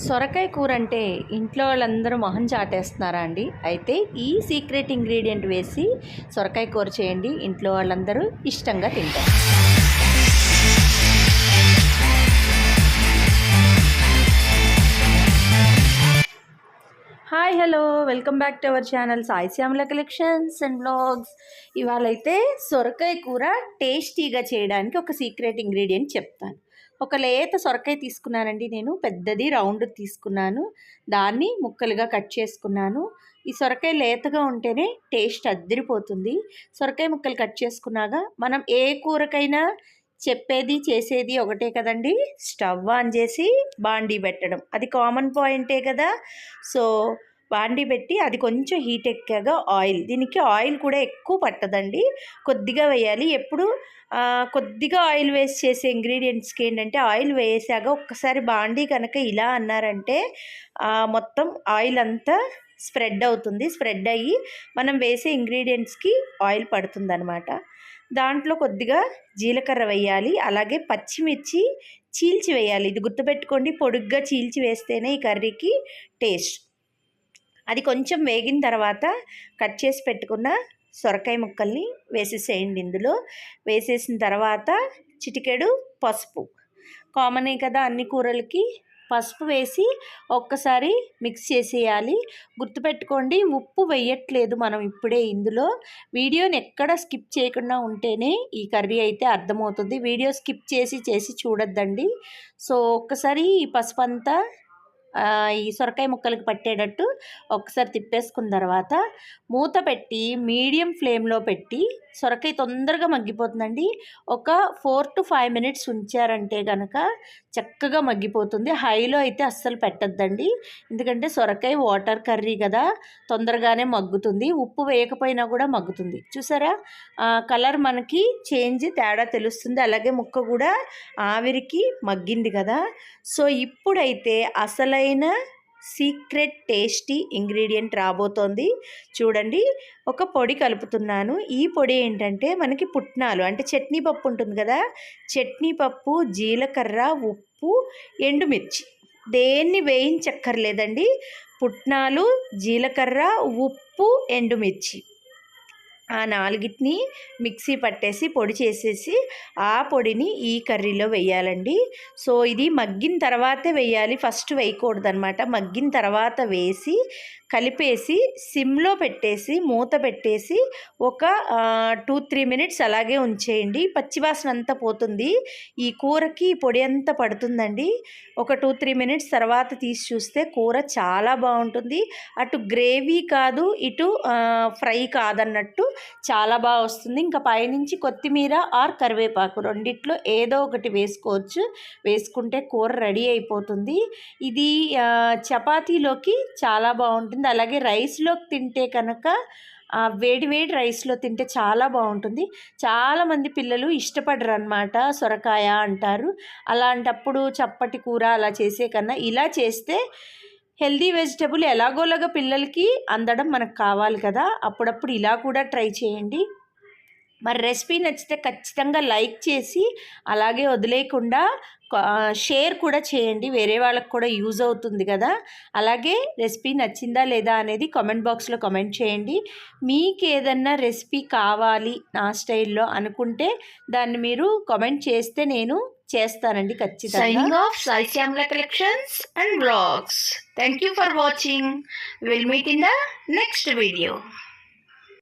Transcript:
సొరకాయ కూర అంటే ఇంట్లో వాళ్ళందరూ మొహం చాటేస్తున్నారా అండి? అయితే ఈ సీక్రెట్ ఇంగ్రీడియంట్ వేసి సొరకాయ కూర చేయండి. ఇంట్లో వాళ్ళందరూ ఇష్టంగా తింటారు. Hi hello welcome back to our channel Sai Shyamala collections and blogs. ఇవాళ అయితే సొరకాయ కూర టేస్టీగా చేయడానికి ఒక సీక్రెట్ ఇంగ్రీడియంట్ చెప్తాను. ఒక లేత సొరకాయ తీసుకున్నానండి నేను పెద్దది రౌండ్ తీసుకున్నాను. దాన్ని ముక్కలుగా కట్ చేసుకున్నాను. ఈ సొరకాయ లేతగా ఉంటేనే టేస్ట్ అద్దరిపోతుంది. సొరకాయ ముక్కలు కట్ చేసుకున్నాక మనం ఏ కూరకైనా చెప్పేది చేసేది ఒకటే కదండి. స్టవ్ ఆన్ చేసి బాండీ పెట్టడం. అది కామన్ పాయింటే కదా. సో బాండీ పెట్టి అది కొంచెం హీట్ ఎక్కాక ఆయిల్. దీనికి ఆయిల్ కూడా ఎక్కువ పట్టదండి. కొద్దిగా వేయాలి. ఎప్పుడు కొద్దిగా ఆయిల్ వేస్ట్ చేసే ఇంగ్రీడియంట్స్కి ఏంటంటే ఆయిల్ వేసాక ఒక్కసారి బాండీ కనుక ఇలా అన్నారంటే మొత్తం ఆయిల్ అంతా స్ప్రెడ్ అవుతుంది. స్ప్రెడ్ అయ్యి మనం వేసే ఇంగ్రీడియంట్స్కి ఆయిల్ పడుతుందనమాట దాంట్లో కొద్దిగా జీలకర్ర వేయాలి. అలాగే పచ్చిమిర్చి చీల్చి వేయాలి. ఇది గుర్తుపెట్టుకోండి. పొడుగ్గా చీల్చి వేస్తేనే ఈ కర్రీకి టేస్ట్. అది కొంచెం వేగిన తర్వాత కట్ చేసి పెట్టుకున్న సొరకాయ ముక్కల్ని వేసేసేయండి ఇందులో. వేసేసిన తర్వాత చిటికెడు పసుపు. కామనే కదా అన్ని కూరలకి పసుపు వేసి ఒక్కసారి మిక్స్ చేసేయాలి. గుర్తుపెట్టుకోండి ఉప్పు వేయట్లేదు మనం ఇప్పుడే ఇందులో. వీడియోని ఎక్కడ స్కిప్ చేయకుండా ఉంటేనే ఈ కర్రీ అయితే అర్థమవుతుంది. వీడియో స్కిప్ చేసి చేసి చూడొద్దండి. సో ఒక్కసారి ఈ పసుపు అంతా ఈ సొరకాయ ముక్కలకు పట్టేటట్టు ఒకసారి తిప్పేసుకున్న తర్వాత మూత పెట్టి మీడియం ఫ్లేమ్లో పెట్టి సొరకాయ తొందరగా మగ్గిపోతుందండి. ఒక ఫోర్ టు ఫైవ్ మినిట్స్ ఉంచారంటే కనుక చక్కగా మగ్గిపోతుంది. హైలో అయితే అస్సలు పెట్టద్దండి. ఎందుకంటే సొరకాయ వాటర్ కర్రీ కదా తొందరగానే మగ్గుతుంది. ఉప్పు వేయకపోయినా కూడా మగ్గుతుంది. చూసారా? కలర్ మనకి చేంజ్ తేడా తెలుస్తుంది. అలాగే ముక్క కూడా ఆవిరికి మగ్గింది కదా. సో ఇప్పుడైతే అసలు అసలైన సీక్రెట్ టేస్టీ ఇంగ్రీడియంట్ రాబోతోంది. చూడండి ఒక పొడి కలుపుతున్నాను. ఈ పొడి ఏంటంటే మనకి పుట్నాలు అంటే చట్నీ పప్పు ఉంటుంది కదా? చట్నీ పప్పు జీలకర్ర ఉప్పు ఎండుమిర్చి. దేన్ని వేయించక్కర్లేదండి. పుట్నాలు జీలకర్ర ఉప్పు ఎండుమిర్చి. ఆ నాలుగిటిని మిక్సీ పట్టేసి పొడి చేసేసి ఆ పొడిని ఈ కర్రీలో వేయాలండి. సో ఇది మగ్గిన తర్వాతే వేయాలి. ఫస్ట్ వేయకూడదు అనమాట మగ్గిన తర్వాత వేసి కలిపేసి సిమ్లో పెట్టేసి మూత పెట్టేసి ఒక టూ త్రీ మినిట్స్ అలాగే ఉంచేయండి. పచ్చివాసన అంతా పోతుంది. ఈ కూరకి పొడి అంతా పడుతుందండి. ఒక టూ త్రీ మినిట్స్ తర్వాత తీసి చూస్తే కూర చాలా బాగుంటుంది. అటు గ్రేవీ కాదు ఇటు ఫ్రై కాదన్నట్టు చాలా బాగా వస్తుంది. ఇంకా పైనుంచి కొత్తిమీర ఆర్ కరివేపాకు రెండిట్లో ఏదో ఒకటి వేసుకోవచ్చు. వేసుకుంటే కూర రెడీ అయిపోతుంది. ఇది చపాతీలోకి చాలా బాగుంటుంది. అలాగే రైస్లోకి తింటే కనుక వేడి వేడి రైస్లో తింటే చాలా బాగుంటుంది. చాలామంది పిల్లలు ఇష్టపడరు అనమాట సొరకాయ అంటారు. అలాంటప్పుడు చప్పటి కూర అలా చేసే కన్నా ఇలా చేస్తే హెల్దీ వెజిటబుల్ ఎలాగోలాగా పిల్లలకి అందడం మనకు కావాలి కదా అప్పుడప్పుడు ఇలా కూడా ట్రై చేయండి. మరి రెసిపీ నచ్చితే ఖచ్చితంగా లైక్ చేసి అలాగే వదిలేయకుండా షేర్ కూడా చేయండి. వేరే వాళ్ళకి కూడా యూజ్ అవుతుంది కదా. అలాగే రెసిపీ నచ్చిందా లేదా అనేది కామెంట్ బాక్స్లో కామెంట్ చేయండి. మీకు ఏదన్నా రెసిపీ కావాలి నా స్టైల్లో అనుకుంటే దాన్ని మీరు కామెంట్ చేస్తే నేను చేస్తానండి ఖచ్చితంగా. Collections and Sai Thank you for watching. We'll meet in the next video.